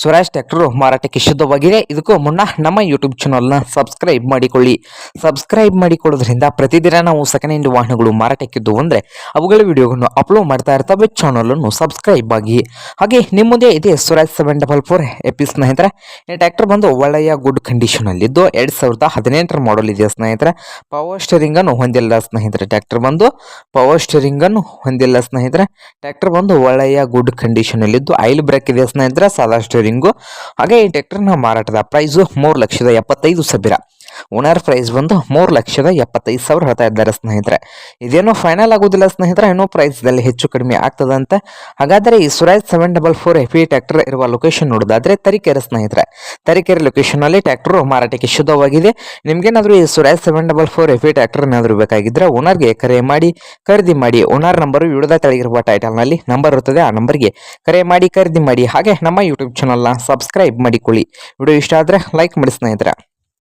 Swaraj tractor ಮಾರಾಟಕ್ಕೆ ಶುದ್ಧವಾಗಿದೆ ಇದಕ್ಕೂ ಮುನ್ನ ನಮ್ಮ ಯೂಟ್ಯೂಬ್ ಚಾನಲ್ನ ಸಬ್ಸ್ಕ್ರೈಬ್ ಮಾಡಿಕೊಳ್ಳಿ. ಸಬ್ಸ್ಕ್ರೈಬ್ ಮಾಡಿಕೊಳ್ಳೋದ್ರಿಂದ ಪ್ರತಿದಿನ ನಾವು ಸೆಕೆಂಡ್ ಹ್ಯಾಂಡ್ ವಾಹನಗಳು ಮಾರಾಟಕ್ಕಿದ್ದು ಅಂದರೆ ಅವುಗಳ ವಿಡಿಯೋಗಳನ್ನು ಅಪ್ಲೋಡ್ ಮಾಡ್ತಾ ಇರ್ತವೆ. ಚಾನಲನ್ನು ಸಬ್ಸ್ಕ್ರೈಬ್ ಆಗಿ. ಹಾಗೆ ನಿಮ್ಮ ಮುಂದೆ ಇದೆ Swaraj seven double four FE ಸ್ನೇಹಿತರೆ, ಈ ಟ್ಯಾಕ್ಟರ್ ಬಂದು ಒಳ್ಳೆಯ ಗುಡ್ ಕಂಡೀಷನಲ್ಲಿದ್ದು ಎರಡು ಸಾವಿರದ ಹದಿನೆಂಟರ ಮಾಡಲ್ ಇದೆ ಸ್ನೇಹಿತರೆ? ಪವರ್ ಸ್ಟೇರಿಂಗ್ ಅನ್ನು ಹೊಂದಿಲ್ಲ ಸ್ನೇಹಿತರೆ ಟ್ಯಾಕ್ಟರ್ ಬಂದು. ಪವರ್ ಸ್ಟೇರಿಂಗ್ ಅನ್ನು ಹೊಂದಿಲ್ಲ ಸ್ನೇಹಿತರೆ. ಟ್ಯಾಕ್ಟರ್ ಬಂದು ಒಳ್ಳೆಯ ಗುಡ್ ಕಂಡೀಷನಲ್ಲಿದ್ದು ಆಯಿಲ್ ಬ್ರೇಕ್ ಇದೆ ಸ್ನೇಹಿತರೆ? ಸಾದಾ ಹಾಗೆ ಈ ಟ್ರ್ಯಾಕ್ಟರ್ನ ಮಾರಾಟದ ಪ್ರೈಸು ಮೂರು ಲಕ್ಷದ ಎಪ್ಪತ್ತೈದು ಸಾವಿರ. ಓನರ್ ಪ್ರೈಸ್ ಬಂದು ಮೂರು ಲಕ್ಷದ ಎಪ್ಪತ್ತೈದು ಸಾವಿರ ಹೇಳ್ತಾ ಇದ್ದಾರೆ ಸ್ನೇಹಿತರೆ. ಇದೇನು ಫೈನಲ್ ಆಗೋದಿಲ್ಲ ಸ್ನೇಹಿತರೆ ಏನೋ ಪ್ರೈಸ್ದಲ್ಲಿ ಹೆಚ್ಚು ಕಡಿಮೆ ಆಗ್ತದಂತೆ. ಹಾಗಾದರೆ ಈ Swaraj seven double four F tractor ಇರುವ ಲೊಕೇಶನ್ ನೋಡೋದಾದ್ರೆ ತರೀಕೆರೆ ಸ್ನೇಹಿತರೆ. ತರೀಕೆರೆ ಲೊಕೇಶನಲ್ಲಿ ಟ್ರ್ಯಾಕ್ಟರ್ ಮಾರಾಟಕ್ಕೆ ಶುದ್ಧವಾಗಿದೆ. ನಿಮ್ಗೇನಾದರೂ ಈ Swaraj seven double four F tractor ಏನಾದರೂ ಬೇಕಾಗಿದ್ದರೆ ಓನರ್ಗೆ ಕರೆ ಮಾಡಿ, ಖರೀದಿ ಮಾಡಿ. ಓನರ್ ನಂಬರು ವಿಡಿಯೋದ ತೆಳಗಿರುವ ಟೈಟಲ್ನಲ್ಲಿ ನಂಬರ್ ಇರುತ್ತದೆ ಆ ನಂಬರ್ಗೆ ಕರೆ ಮಾಡಿ, ಖರೀದಿ ಮಾಡಿ. ಹಾಗೆ ನಮ್ಮ ಯೂಟ್ಯೂಬ್ ಚಾನಲ್ನ ಸಬ್ಸ್ಕ್ರೈಬ್ ಮಾಡಿಕೊಳ್ಳಿ. ವಿಡಿಯೋ ಇಷ್ಟ ಆದರೆ ಲೈಕ್ ಮಾಡಿ ಸ್ನೇಹಿತರೆ.